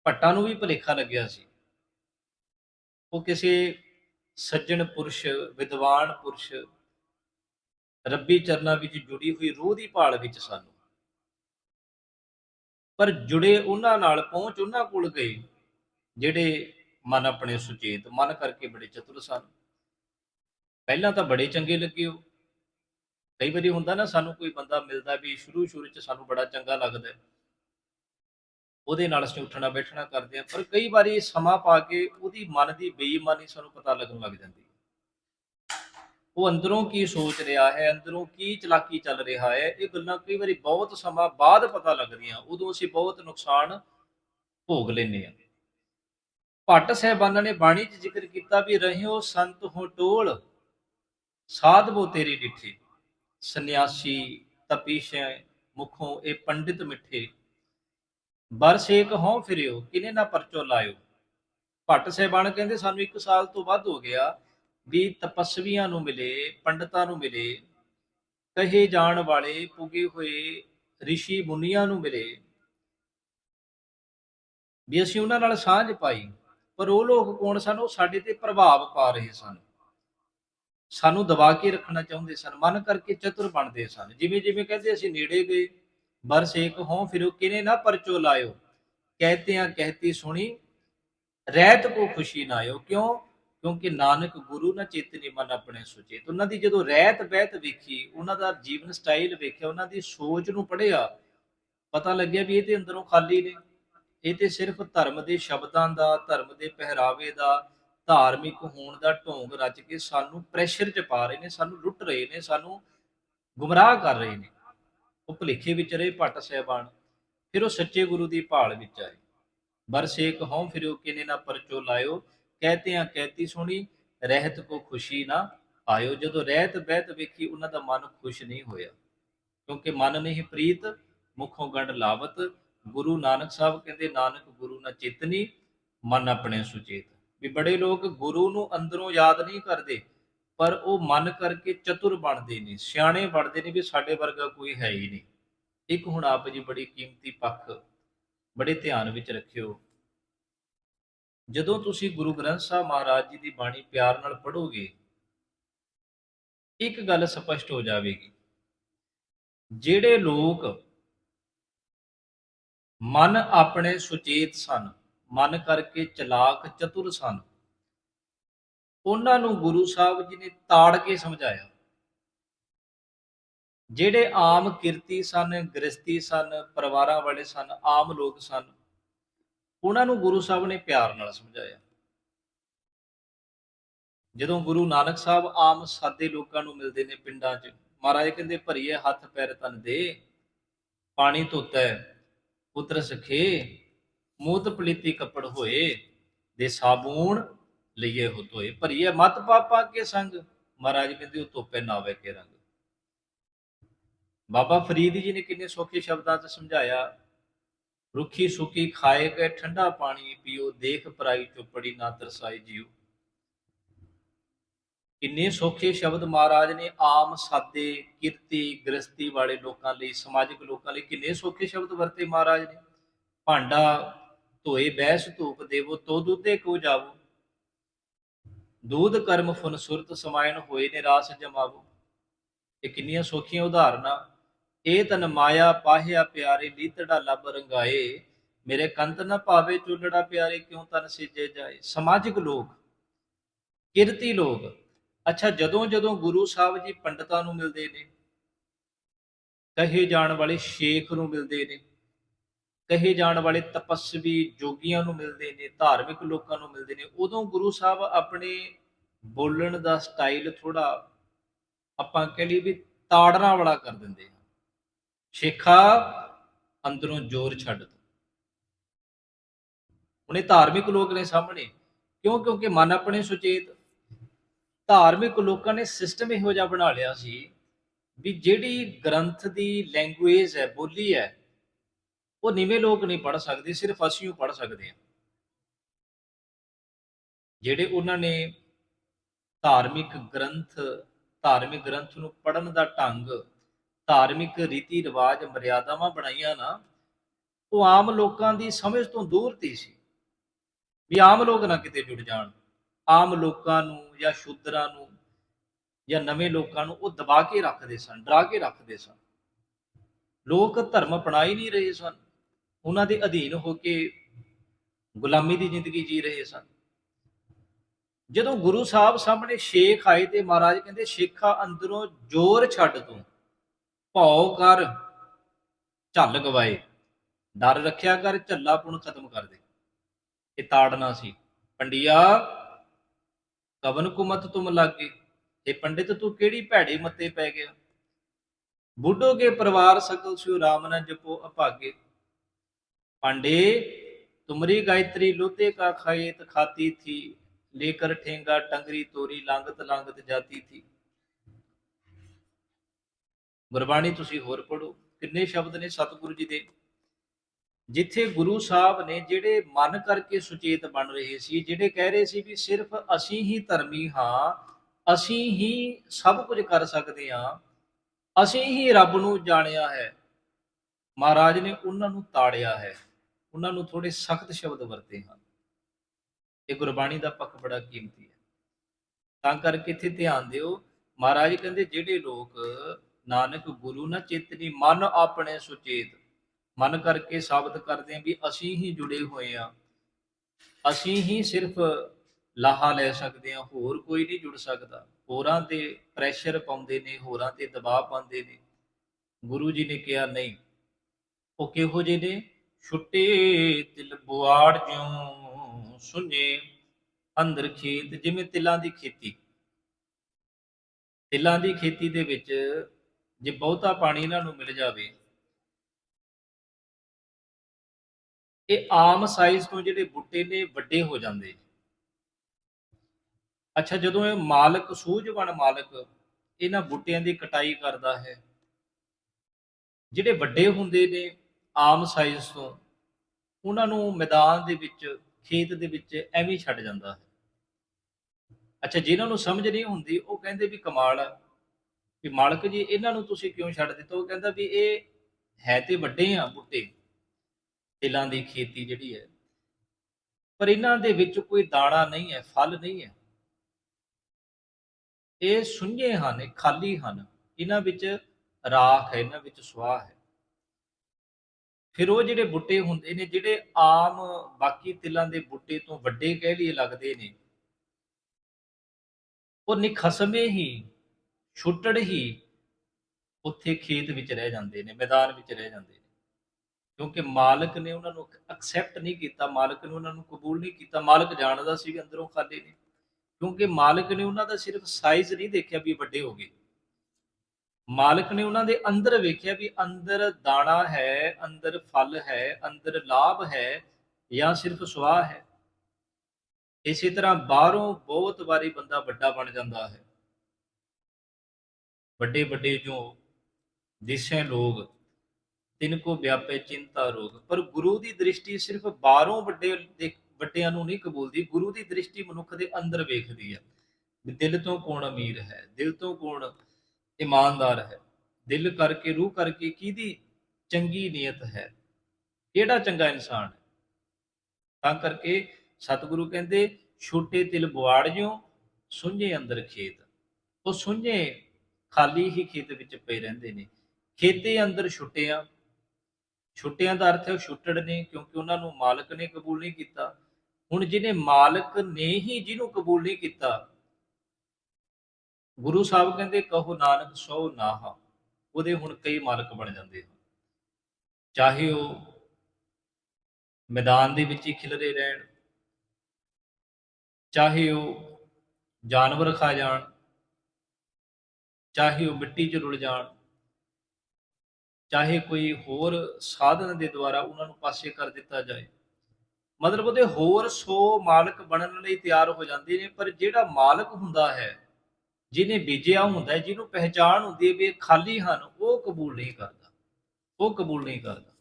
ਭੱਟਾਂ ਨੂੰ ਵੀ ਭੁਲੇਖਾ ਲੱਗਿਆ ਸੀ। ਉਹ ਕਿਸੇ ਸੱਜਣ ਪੁਰਸ਼, ਵਿਦਵਾਨ ਪੁਰਸ਼, ਰੱਬੀ ਚਰਨਾਂ ਵਿੱਚ ਜੁੜੀ ਹੋਈ ਰੂਹ ਦੀ ਭਾਲ ਵਿੱਚ ਸਨ। ਪਰ ਜੁੜੇ ਉਹਨਾਂ ਨਾਲ, ਪਹੁੰਚ ਉਹਨਾਂ ਕੋਲ ਗਏ, ਜਿਹੜੇ ਮਨ ਆਪਣੇ ਸੁਚੇਤ, ਮਨ ਕਰਕੇ ਬੜੇ ਚਤੁਰ ਸਨ। ਪਹਿਲਾਂ ਤਾਂ ਬੜੇ ਚੰਗੇ ਲੱਗੇ ਉਹ। ਕਈ ਵਾਰੀ ਹੁੰਦਾ ਨਾ, ਸਾਨੂੰ ਕੋਈ ਬੰਦਾ ਮਿਲਦਾ ਵੀ ਸ਼ੁਰੂ ਸ਼ੁਰੂ ਚ ਸਾਨੂੰ ਬੜਾ ਚੰਗਾ ਲੱਗਦਾ। ਹੈ ਉਹਦੇ ਨਾਲ ਅਸੀਂ ਉੱਠਣਾ ਬੈਠਣਾ ਕਰਦੇ ਹਾਂ, ਪਰ ਕਈ ਵਾਰੀ ਸਮਾਂ ਪਾ ਕੇ ਉਹਦੀ ਮਨ ਦੀ ਬੇਈਮਾਨੀ ਸਾਨੂੰ ਪਤਾ ਲੱਗਣ ਲੱਗ ਜਾਂਦੀ। ਉਹ ਅੰਦਰੋਂ ਕੀ ਸੋਚ ਰਿਹਾ ਹੈ, ਅੰਦਰੋਂ ਕੀ ਚਲਾਕੀ ਚੱਲ ਰਿਹਾ ਹੈ, ਇਹ ਗੱਲਾਂ ਕਈ ਵਾਰੀ ਬਹੁਤ ਸਮਾਂ ਬਾਅਦ ਪਤਾ ਲੱਗਦੀਆਂ, ਉਦੋਂ ਅਸੀਂ ਬਹੁਤ ਨੁਕਸਾਨ ਭੋਗ ਲੈਂਦੇ ਹਾਂ। ਭੱਟ ਸਾਹਿਬਾਨਾਂ ਨੇ ਬਾਣੀ 'ਚ ਜ਼ਿਕਰ ਕੀਤਾ ਵੀ ਰਹਿਓ ਸੰਤ ਹੋ ਟੋਲ ਸਾਧਵੋ ਤੇਰੀ ਡਿੱਠੇ, ਸੰਨਿਆਸੀ ਤਪੀਸ਼ੈ ਮੁਖੋਂ ਇਹ ਪੰਡਿਤ ਮਿੱਠੇ ਬਰਸੇਕ ਹੋਂ ਫਿਰਿਓ, ਕਿਨੇ ਨਾ ਪਰਚੋ ਲਾਇਓ। ਭੱਟ ਸਾਹਿਬਾਨ ਕਹਿੰਦੇ ਸਾਨੂੰ 1 ਸਾਲ ਤੋਂ ਵੱਧ ਹੋ ਗਿਆ ਵੀ ਤਪਸਵੀਆਂ ਨੂੰ ਮਿਲੇ, ਪੰਡਤਾਂ ਨੂੰ ਮਿਲੇ, ਕਹੇ ਜਾਣ ਵਾਲੇ, ਪੁਗੇ ਹੋਏ ઋષਿ ਮੁਨੀਆਂ ਨੂੰ ਮਿਲੇ। ਵੀ ਅਸੀਂ ਉਹਨਾਂ ਨਾਲ ਸਾਂਝ ਪਾਈ, ਪਰ ਉਹ ਲੋਕ ਕੌਣ ਸਨ? ਉਹ ਸਾਡੇ ਤੇ ਪ੍ਰਭਾਵ ਪਾ ਰਹੇ ਸਨ। ਸਾਨੂੰ ਦਬਾ ਕੇ ਰੱਖਣਾ ਚਾਹੁੰਦੇ ਸਨ, ਮਨ ਕਰਕੇ ਚਤੁਰ ਬਣਦੇ ਸਨ। ਜਿਵੇਂ ਜਿਵੇਂ ਕਹਿੰਦੇ ਅਸੀਂ ਨੇੜੇ ਗਏ ਬਰਸ ਏਕ ਹੋਂ, ਫਿਰੋ ਕਿਨੇ ਨਾ ਪਰਚੋ ਲਾਇਓ। ਕਹਤੇ ਆ ਕਹਤੀ ਸੁਣੀ, ਰਹਿਤ ਕੋ ਖੁਸ਼ੀ ਨਾ ਆਇਓ ਕਿਉਂ? ਕਿਉਂਕਿ ਨਾਨਕ ਗੁਰੂ ਨਾ ਚੇਤਨੀ ਮਨ ਆਪਣੇ ਸੁਚੇਤ ਉਹਨਾਂ ਦੀ ਜਦੋਂ ਰਹਿਤ ਬਹਿਤ ਵੇਖੀ, ਉਹਨਾਂ ਦਾ ਜੀਵਨ ਸਟਾਈਲ ਵੇਖਿਆ, ਉਹਨਾਂ ਦੀ ਸੋਚ ਨੂੰ ਪੜ੍ਹਿਆ, ਪਤਾ ਲੱਗਿਆ ਵੀ ਇਹ ਤੇ ਅੰਦਰੋਂ ਖਾਲੀ ਨੇ। ਇਹ ਤੇ ਸਿਰਫ ਧਰਮ ਦੇ ਸ਼ਬਦਾਂ ਦਾ, ਧਰਮ ਦੇ ਪਹਿਰਾਵੇ ਦਾ, ਧਾਰਮਿਕ ਹੋਣ ਦਾ ਢੋਂਗ ਰਚ ਕੇ ਸਾਨੂੰ ਪ੍ਰੈਸ਼ਰ 'ਚ ਪਾ ਰਹੇ ਨੇ, ਸਾਨੂੰ ਲੁੱਟ ਰਹੇ ਨੇ, ਸਾਨੂੰ ਗੁੰਮਰਾਹ ਕਰ ਰਹੇ ਨੇ। ਉਹ ਭੁਲੇਖੇ ਵਿੱਚ ਰਹੇ ਭੱਟ ਸਹਿਬਾਨ। ਫਿਰ ਉਹ ਸੱਚੇ ਗੁਰੂ ਦੀ ਭਾਲ ਵਿੱਚ ਆਏ। ਬਰਸੇਕ ਹਉ ਫਿਰਿਓ, ਕਿਨੇ ਨਾ ਪਰਚੋ ਲਾਇਓ। ਕਹਤੇ ਆ ਕਹਿਤੀ ਸੁਣੀ, ਰਹਿਤ ਕੋ ਖੁਸ਼ੀ ਨਾ ਆਇਓ ਜਦੋਂ ਰਹਿਤ ਬਹਿਤ ਵੇਖੀ, ਉਹਨਾਂ ਦਾ ਮਨ ਖੁਸ਼ ਨਹੀਂ ਹੋਇਆ। ਕਿਉਂਕਿ ਮਨ ਨਹੀਂ ਪ੍ਰੀਤ, ਮੁਖੋਂ ਗੰਢ ਲਾਵਤ। ਗੁਰੂ ਨਾਨਕ ਸਾਹਿਬ ਕਹਿੰਦੇ, ਨਾਨਕ ਗੁਰੂ ਨਾ ਚੇਤਨੀ, ਮਨ ਆਪਣੇ ਸੁਚੇਤ। ਵੀ ਬੜੇ ਲੋਕ ਗੁਰੂ ਨੂੰ ਅੰਦਰੋਂ ਯਾਦ ਨਹੀਂ ਕਰਦੇ, ਪਰ ਉਹ ਮਨ ਕਰਕੇ ਚਤੁਰ ਬਣਦੇ ਨੇ। ਸਿਆਣੇ ਬਣਦੇ ਨੇ ਵੀ ਸਾਡੇ ਵਰਗਾ ਕੋਈ ਹੈ ਹੀ ਨਹੀਂ। ਇੱਕ ਹੁਣ ਆਪ ਜੀ ਬੜੀ ਕੀਮਤੀ ਪੱਖ ਬੜੇ ਧਿਆਨ ਵਿੱਚ ਰੱਖਿਓ। ਜਦੋਂ ਤੁਸੀਂ ਗੁਰੂ ਗ੍ਰੰਥ ਸਾਹਿਬ ਮਹਾਰਾਜ ਜੀ ਦੀ ਬਾਣੀ ਪਿਆਰ ਨਾਲ ਪੜੋਗੇ ਇੱਕ ਗੱਲ ਸਪਸ਼ਟ ਹੋ ਜਾਵੇਗੀ। ਜਿਹੜੇ ਲੋਕ ਮਨ ਆਪਣੇ ਸੁਚੇਤ ਸਨ, ਮਨ ਕਰਕੇ ਚਲਾਕ ਚਤੁਰ ਸਨ, ਉਹਨਾਂ ਨੂੰ ਗੁਰੂ ਸਾਹਿਬ ਜੀ ਨੇ ਤਾੜ ਕੇ ਸਮਝਾਇਆ। ਜਿਹੜੇ ਆਮ ਕਿਰਤੀ ਸਨ ਗ੍ਰਸਤੀ ਸਨ, ਪਰਿਵਾਰਾਂ ਵਾਲੇ ਸਨ, ਆਮ ਲੋਕ ਸਨ ਉਹਨਾਂ ਨੂੰ ਗੁਰੂ ਸਾਹਿਬ ਨੇ ਪਿਆਰ ਨਾਲ ਸਮਝਾਇਆ। ਜਦੋਂ ਗੁਰੂ ਨਾਨਕ ਸਾਹਿਬ ਆਮ ਸਾਦੇ ਲੋਕਾਂ ਨੂੰ ਮਿਲਦੇ ਨੇ ਪਿੰਡਾਂ 'ਚ, ਮਹਾਰਾਜ ਕਹਿੰਦੇ, ਭਰੀਏ ਹੱਥ ਪੈਰ ਤਨ ਦੇ, ਪਾਣੀ ਧੋਤਾ ਪੁੱਤਰ ਸਖੇ, ਮੂਤ ਪਲੀਤੀ ਕੱਪੜ ਹੋਏ, ਦੇ ਸਾਬੂਣ ਲਈਏ ਹੋ ਧੋਏ। ਭਰੀਏ ਮਤ ਪਾਪਾ ਕੇ ਸੰਗ, ਮਹਾਰਾਜ ਕਹਿੰਦੇ, ਉਹ ਧੋਪੇ ਨਾਵੇ ਕੇ ਰੰਗ। ਬਾਬਾ ਫਰੀਦ ਜੀ ਨੇ ਕਿੰਨੇ ਸੌਖੇ ਸ਼ਬਦਾਂ 'ਚ ਸਮਝਾਇਆ। ਰੁੱਖੀ ਸੁੱਕੀ ਖਾਏ ਕੇ ਠੰਡਾ ਪਾਣੀ ਪੀਓ, ਦੇਖ ਪਰਾਈ ਚੁੱਪੜੀ ਨਾ ਤਰਸਾਈ ਜੀਓ। ਕਿੰਨੇ ਸੌਖੇ ਸ਼ਬਦ ਮਹਾਰਾਜ ਨੇ ਆਮ, ਸਾਦੇ, ਕਿਰਤੀ, ਗ੍ਰਸਤੀ ਵਾਲੇ ਲੋਕਾਂ ਲਈ, ਸਮਾਜਿਕ ਲੋਕਾਂ ਲਈ ਕਿੰਨੇ ਸੌਖੇ ਸ਼ਬਦ ਵਰਤੇ ਮਹਾਰਾਜ ਨੇ। ਭਾਂਡਾ ਧੋਏ, ਬਹਿਸ ਧੂਪ ਦੇਵੋ ਤੋ ਦੁੱਧੇ ਕੋ ਜਾਵੋ। ਦੂਧ, ਕਰਮ ਫੁਨ ਸੁਰਤ, ਸਮਾਇਨ ਹੋਏ ਨੇ, ਰਾਸ ਜਮਾਵੋ। ਇਹ ਕਿੰਨੀਆਂ ਸੌਖੀਆਂ ਉਦਾਹਰਨਾਂ ਇਹ ਤਨ ਮਾਇਆ ਪਾਹਿਆ ਪਿਆਰੇ ਲੀਤੜਾ ਲੱਭ ਰੰਗਾਏ। ਮੇਰੇ ਕੰਤ ਨਾ ਭਾਵੇ ਚੁੱਲੜਾ ਪਿਆਰੇ ਕਿਉਂ ਤਨ ਸਿਜੇ ਜਾਏ। ਸਮਾਜਿਕ ਲੋਕ, ਕਿਰਤੀ ਲੋਕ, ਅੱਛਾ ਜਦੋਂ ਜਦੋਂ ਗੁਰੂ ਸਾਹਿਬ ਜੀ ਪੰਡਤਾਂ ਨੂੰ ਮਿਲਦੇ ਨੇ, ਕਹੇ ਜਾਣ ਵਾਲੇ ਸ਼ੇਖ ਨੂੰ ਮਿਲਦੇ ਨੇ, ਕਹੇ ਜਾਣ ਵਾਲੇ ਤਪਸਵੀ ਜੋਗੀਆਂ ਨੂੰ ਮਿਲਦੇ ਨੇ, ਧਾਰਮਿਕ ਲੋਕਾਂ ਨੂੰ ਮਿਲਦੇ ਨੇ, ਉਦੋਂ ਗੁਰੂ ਸਾਹਿਬ ਆਪਣੇ ਬੋਲਣ ਦਾ ਸਟਾਈਲ ਥੋੜਾ ਆਪਾਂ ਕਹ ਲਈ ਵੀ ਤਾੜਨਾ ਵਾਲਾ ਕਰ ਦਿੰਦੇ ਸ਼ੇਖਾ, ਅੰਦਰੋਂ ਜ਼ੋਰ ਛੱਡ ਦੋ। ਉਹਨੇ ਧਾਰਮਿਕ ਲੋਕ ਨੇ ਸਾਹਮਣੇ। ਕਿਉਂ? ਕਿਉਂਕਿ ਮਨ ਆਪਣੇ ਸੁਚੇਤ। ਧਾਰਮਿਕ ਲੋਕਾਂ ਨੇ ਸਿਸਟਮ ਇਹੋ ਜਿਹਾ ਬਣਾ ਲਿਆ ਸੀ ਵੀ ਜਿਹੜੀ ਗ੍ਰੰਥ ਦੀ ਲੈਂਗੁਏਜ ਹੈ, ਬੋਲੀ ਹੈ, ਉਹ ਨੀਵੇਂ ਲੋਕ ਨਹੀਂ ਪੜ ਸਕਦੇ, ਸਿਰਫ ਅਸੀਂ ਉਹ ਪੜ ਸਕਦੇ ਹਾਂ। ਜਿਹੜੇ ਉਹਨਾਂ ਨੇ ਧਾਰਮਿਕ ਗ੍ਰੰਥ ਧਾਰਮਿਕ ਗ੍ਰੰਥ ਨੂੰ ਪੜਨ ਦਾ ਢੰਗ ਧਾਰਮਿਕ ਰੀਤੀ ਰਿਵਾਜ ਮਰਿਆਦਾਵਾਂ ਬਣਾਈਆਂ ਨਾ, ਉਹ ਆਮ ਲੋਕਾਂ ਦੀ ਸਮਝ ਤੋਂ ਦੂਰ ਤੀ ਸੀ। ਵੀ ਆਮ ਲੋਕ ਨਾ ਕਿਤੇ ਜੁੜ ਜਾਣ। ਆਮ ਲੋਕਾਂ ਨੂੰ ਜਾਂ ਸ਼ੂਦਰਾਂ ਨੂੰ ਜਾਂ ਨਵੇਂ ਲੋਕਾਂ ਨੂੰ ਉਹ ਦਬਾ ਕੇ ਰੱਖਦੇ ਸਨ, ਡਰਾ ਕੇ ਰੱਖਦੇ ਸਨ। ਲੋਕ ਧਰਮ ਅਪਣਾ ਹੀ ਨਹੀਂ ਰਹੇ ਸਨ। ਉਹਨਾਂ ਦੇ ਅਧੀਨ ਹੋ ਕੇ ਗੁਲਾਮੀ ਦੀ ਜ਼ਿੰਦਗੀ ਜੀ ਰਹੇ ਸਨ। ਜਦੋਂ ਗੁਰੂ ਸਾਹਿਬ ਸਾਹਮਣੇ ਸ਼ੇਖ ਆਏ ਤੇ ਮਹਾਰਾਜ ਕਹਿੰਦੇ, ਸ਼ੇਖਾ ਅੰਦਰੋਂ ਜ਼ੋਰ ਛੱਡ ਤੂੰ। ਭੌ ਕਰ, ਝੱਲ ਗਵਾਏ। ਡਰ ਰੱਖਿਆ ਕਰ ਝੱਲਾਪੁਣ ਖਤਮ ਕਰ ਦੇ। ਇਹ ਤਾੜਨਾ ਸੀ। ਪੰਡਿਆ, ਕਵਨ ਕੁਮਤ ਤੁਮ ਲਾਗੇ? ਇਹ ਪੰਡਿਤ, ਤੂੰ ਕਿਹੜੀ ਭੈੜੀ ਮੱਤੇ ਪੈ ਗਿਆ? ਬੁੱਢੋ ਕੇ ਪਰਿਵਾਰ ਸਕਲ ਸਿਉ ਰਾਮ ਨਾ ਜਪੋ ਅਭਾਗੇ। ਪਾਂਡੇ, ਤੁਮਰੀ ਗਾਇਤਰੀ ਲੋਤੇ ਕਾ ਖਾਇਤ ਖਾਤੀ ਥੀ। ਲੇਕਰ ਠੇਂਗਾ ਟੰਗਰੀ ਤੋਰੀ, ਲਾਂਗਤ ਲਾਂਗਤ ਜਾਤੀ ਥੀ। ਗੁਰਬਾਣੀ ਤੁਸੀਂ ਹੋਰ ਪੜੋ ਕਿੰਨੇ ਸ਼ਬਦ ਨੇ ਸਤਿਗੁਰੂ ਜੀ ਦੇ? ਜਿੱਥੇ ਗੁਰੂ ਸਾਹਿਬ ਨੇ ਜਿਹੜੇ ਮਨ ਕਰਕੇ ਸੁਚੇਤ ਬਣ ਰਹੇ ਸੀ, ਜਿਹੜੇ ਕਹਿ ਰਹੇ ਸੀ ਵੀ ਸਿਰਫ ਅਸੀਂ ਹੀ ਧਰਮੀ ਹਾਂ, ਅਸੀਂ ਹੀ ਸਭ ਕੁਝ ਕਰ ਸਕਦੇ ਹਾਂ, ਅਸੀਂ ਹੀ ਰੱਬ ਨੂੰ ਜਾਣਿਆ ਹੈ। ਮਹਾਰਾਜ ਨੇ ਉਹਨਾਂ ਨੂੰ ਤਾੜਿਆ ਹੈ। ਉਹਨਾਂ ਨੂੰ ਥੋੜੇ ਸਖਤ ਸ਼ਬਦ ਵਰਤੇ ਹਨ। ਇਹ ਗੁਰਬਾਣੀ ਦਾ ਪੱਖ ਬੜਾ ਕੀਮਤੀ ਹੈ। ਤਾਂ ਕਰਕੇ ਇੱਥੇ ਧਿਆਨ ਦਿਓ, ਮਹਾਰਾਜ ਕਹਿੰਦੇ ਜਿਹੜੇ ਲੋਕ ਨਾਨਕ ਗੁਰੂ ਨਾ ਚੇਤਨੀ, ਮਨ ਆਪਣੇ ਸੁਚੇਤ। ਮਨ ਕਰਕੇ ਸਾਬਤ ਕਰਦੇ ਆ ਵੀ ਅਸੀਂ ਹੀ ਜੁੜੇ ਹੋਏ ਆ ਅਸੀਂ ਹੀ ਸਿਰਫ ਲਾਹਾ ਲੈ ਸਕਦੇ ਆ ਹੋਰ ਕੋਈ ਨਹੀਂ ਜੁੜ ਸਕਦਾ। ਹੋਰਾਂ ਤੇ ਪ੍ਰੈਸ਼ਰ ਪਾਉਂਦੇ ਨੇ, ਹੋਰਾਂ ਤੇ ਦਬਾਅ ਪਾਉਂਦੇ ਨੇ। ਗੁਰੂ ਜੀ ਨੇ ਕਿਹਾ, ਨਹੀਂ, ਉਹ ਕਿਹੋ ਜਿਹੇ ਨੇ? ਛੁੱਟੇ ਤਿਲ ਬੁਆੜ ਜਿਉ ਸੁਨੇ, ਅੰਦਰ ਖੇਤ ਜਿਵੇਂ ਤਿਲਾਂ ਦੀ ਖੇਤੀ। ਤਿਲਾਂ ਦੀ ਖੇਤੀ ਦੇ ਵਿੱਚ ਜੇ ਬਹੁਤਾ ਪਾਣੀ ਇਹਨਾਂ ਨੂੰ ਮਿਲ ਜਾਵੇ, ਇਹ ਆਮ ਸਾਈਜ਼ ਤੋਂ ਜਿਹੜੇ ਬੂਟੇ ਨੇ ਵੱਡੇ ਹੋ ਜਾਂਦੇ। ਅੱਛਾ, ਜਦੋਂ ਇਹ ਮਾਲਕ, ਸੂਝਵਾਨ ਮਾਲਕ ਇਹਨਾਂ ਬੂਟਿਆਂ ਦੀ ਕਟਾਈ ਕਰਦਾ ਹੈ, ਜਿਹੜੇ ਵੱਡੇ ਹੁੰਦੇ ਨੇ ਆਮ ਸਾਈਜ਼ ਤੋਂ, ਉਹਨਾਂ ਨੂੰ ਮੈਦਾਨ ਦੇ ਵਿੱਚ, ਖੇਤ ਦੇ ਵਿੱਚ ਐਵੇਂ ਛੱਡ ਜਾਂਦਾ ਹੈ। ਅੱਛਾ ਜਿਨ੍ਹਾਂ ਨੂੰ ਸਮਝ ਨਹੀਂ ਹੁੰਦੀ, ਉਹ ਕਹਿੰਦੇ ਵੀ ਕਮਾਲ ਆ। ਵੀ ਮਾਲਕ ਜੀ, ਇਹਨਾਂ ਨੂੰ ਤੁਸੀਂ ਕਿਉਂ ਛੱਡ ਦਿੱਤਾ? ਉਹ ਕਹਿੰਦਾ ਵੀ ਇਹ ਹੈ ਤੇ ਵੱਡੇ ਆ ਬੁੱਟੇ। ਤਿਲਾਂ ਦੀ ਖੇਤੀ ਜਿਹੜੀ ਹੈ। ਪਰ ਇਹਨਾਂ ਦੇ ਵਿੱਚ ਕੋਈ ਦਾਣਾ ਨਹੀਂ ਹੈ, ਫਲ ਨਹੀਂ ਹੈ। ਇਹ ਸੁੰਝੇ ਹਨ ਖਾਲੀ ਹਨ। ਇਹਨਾਂ ਵਿੱਚ ਰਾਖ ਹੈ, ਇਹਨਾਂ ਵਿੱਚ ਸੁਆਹ ਹੈ। ਫਿਰ ਉਹ ਜਿਹੜੇ ਬੁੱਟੇ ਹੁੰਦੇ ਨੇ, ਜਿਹੜੇ ਆਮ ਬਾਕੀ ਤਿਲਾਂ ਦੇ ਬੁੱਟੇ ਤੋਂ ਵੱਡੇ ਕਹਿ ਲਈਏ ਲੱਗਦੇ ਨੇ, ਉਹ ਨਿਖਸਮੇ ਹੀ ਛੁੱਟੜ ਹੀ ਉੱਥੇ ਖੇਤ ਵਿੱਚ ਰਹਿ ਜਾਂਦੇ ਨੇ, ਮੈਦਾਨ ਵਿੱਚ ਰਹਿ ਜਾਂਦੇ ਨੇ। ਕਿਉਂਕਿ ਮਾਲਕ ਨੇ ਉਹਨਾਂ ਨੂੰ ਐਕਸੈਪਟ ਨਹੀਂ ਕੀਤਾ, ਮਾਲਕ ਨੇ ਉਹਨਾਂ ਨੂੰ ਕਬੂਲ ਨਹੀਂ ਕੀਤਾ, ਮਾਲਕ ਜਾਣਦਾ ਸੀ ਵੀ ਅੰਦਰੋਂ ਖਾਲੀ ਨੇ। ਕਿਉਂਕਿ ਮਾਲਕ ਨੇ ਉਹਨਾਂ ਦਾ ਸਿਰਫ ਸਾਈਜ਼ ਨਹੀਂ ਦੇਖਿਆ ਵੀ ਵੱਡੇ ਹੋ ਗਏ। ਮਾਲਕ ਨੇ ਉਹਨਾਂ ਦੇ ਅੰਦਰ ਵੇਖਿਆ ਵੀ ਅੰਦਰ ਦਾਣਾ ਹੈ, ਅੰਦਰ ਫਲ ਹੈ, ਅੰਦਰ ਲਾਭ ਹੈ ਜਾਂ ਸਿਰਫ ਸੁਆਹ ਹੈ। ਇਸੇ ਤਰ੍ਹਾਂ ਬਾਹਰੋਂ ਬਹੁਤ ਵਾਰੀ ਬੰਦਾ ਵੱਡਾ ਬਣ ਜਾਂਦਾ ਹੈ। ਵੱਡੇ ਵੱਡੇ ਜੋ ਦਿਸੇ ਲੋਗ ਤਿਨ ਕੋ ਵਿਆਪੇ ਚਿੰਤਾ ਰੋਗ, ਪਰ ਗੁਰੂ ਦੀ ਦ੍ਰਿਸ਼ਟੀ ਸਿਰਫ ਬਾਹਰੋਂ ਵੱਡੇ ਦੇ- ਵੱਡਿਆਂ ਨੂੰ ਨਹੀਂ ਕਬੂਲਦੀ, ਗੁਰੂ ਦੀ ਦ੍ਰਿਸ਼ਟੀ ਮਨੁੱਖ ਦੇ ਅੰਦਰ ਵੇਖਦੀ ਹੈ। ਵੀ ਦਿਲ ਤੋਂ ਕੌਣ ਅਮੀਰ ਹੈ? ਦਿਲ ਤੋਂ ਕੌਣ ਇਮਾਨਦਾਰ ਹੈ? ਦਿਲ ਕਰਕੇ, ਰੂਹ ਕਰਕੇ ਕਿਹਦੀ ਚੰਗੀ ਨੀਅਤ ਹੈ? ਕਿਹੜਾ ਚੰਗਾ ਇਨਸਾਨ ਹੈ? ਤਾਂ ਕਰਕੇ ਸਤਿਗੁਰੂ ਕਹਿੰਦੇ, ਛੋਟੇ ਤਿਲ ਬੁਆੜ ਜਿਉ, ਸੁੰਝੇ ਅੰਦਰ ਖੇਤ। ਉਹ ਸੁੰਝੇ ਖਾਲੀ ਹੀ ਖੇਤ ਵਿੱਚ ਪਏ ਰਹਿੰਦੇ ਨੇ। ਖੇਤੇ ਅੰਦਰ ਛੁੱਟਿਆਂ ਛੁੱਟਿਆਂ ਦਾ ਅਰਥ ਹੈ ਉਹ ਛੁੱਟੜ ਨੇ, ਕਿਉਂਕਿ ਉਹਨਾਂ ਨੂੰ ਮਾਲਕ ਨੇ ਕਬੂਲ ਨਹੀਂ ਕੀਤਾ। ਹੁਣ ਜਿਹਨੇ ਮਾਲਕ ਨੇ ਹੀ ਜਿਹਨੂੰ ਕਬੂਲ ਨਹੀਂ ਕੀਤਾ, ਗੁਰੂ ਸਾਹਿਬ ਕਹਿੰਦੇ, ਕਹੋ ਨਾਨਕ, ਸੋ ਨਾਹਾ। ਉਹਦੇ ਹੁਣ ਕਈ ਮਾਲਕ ਬਣ ਜਾਂਦੇ ਹਨ। ਚਾਹੇ ਉਹ ਮੈਦਾਨ ਦੇ ਵਿੱਚ ਹੀ ਖਿਲਰੇ ਰਹਿਣ, ਚਾਹੇ ਉਹ ਜਾਨਵਰ ਖਾ ਜਾਣ ਚਾਹੇ ਉਹ ਮਿੱਟੀ 'ਚ ਰੁਲ ਜਾਣ, ਚਾਹੇ ਕੋਈ ਹੋਰ ਸਾਧਨ ਦੇ ਦੁਆਰਾ ਉਹਨਾਂ ਨੂੰ ਪਾਸੇ ਕਰ ਦਿੱਤਾ ਜਾਏ। ਮਤਲਬ ਉਹਦੇ ਹੋਰ 100 ਮਾਲਕ ਬਣਨ ਲਈ ਤਿਆਰ ਹੋ ਜਾਂਦੇ ਨੇ, ਪਰ ਜਿਹੜਾ ਮਾਲਕ ਹੁੰਦਾ ਹੈ, ਜਿਹਨੇ ਬੀਜਿਆ ਹੁੰਦਾ ਜਿਹਨੂੰ ਪਹਿਚਾਣ ਹੁੰਦੀ ਹੈ ਵੀ ਇਹ ਖਾਲੀ ਹਨ, ਉਹ ਕਬੂਲ ਨਹੀਂ ਕਰਦਾ। ਉਹ ਕਬੂਲ ਨਹੀਂ ਕਰਦਾ।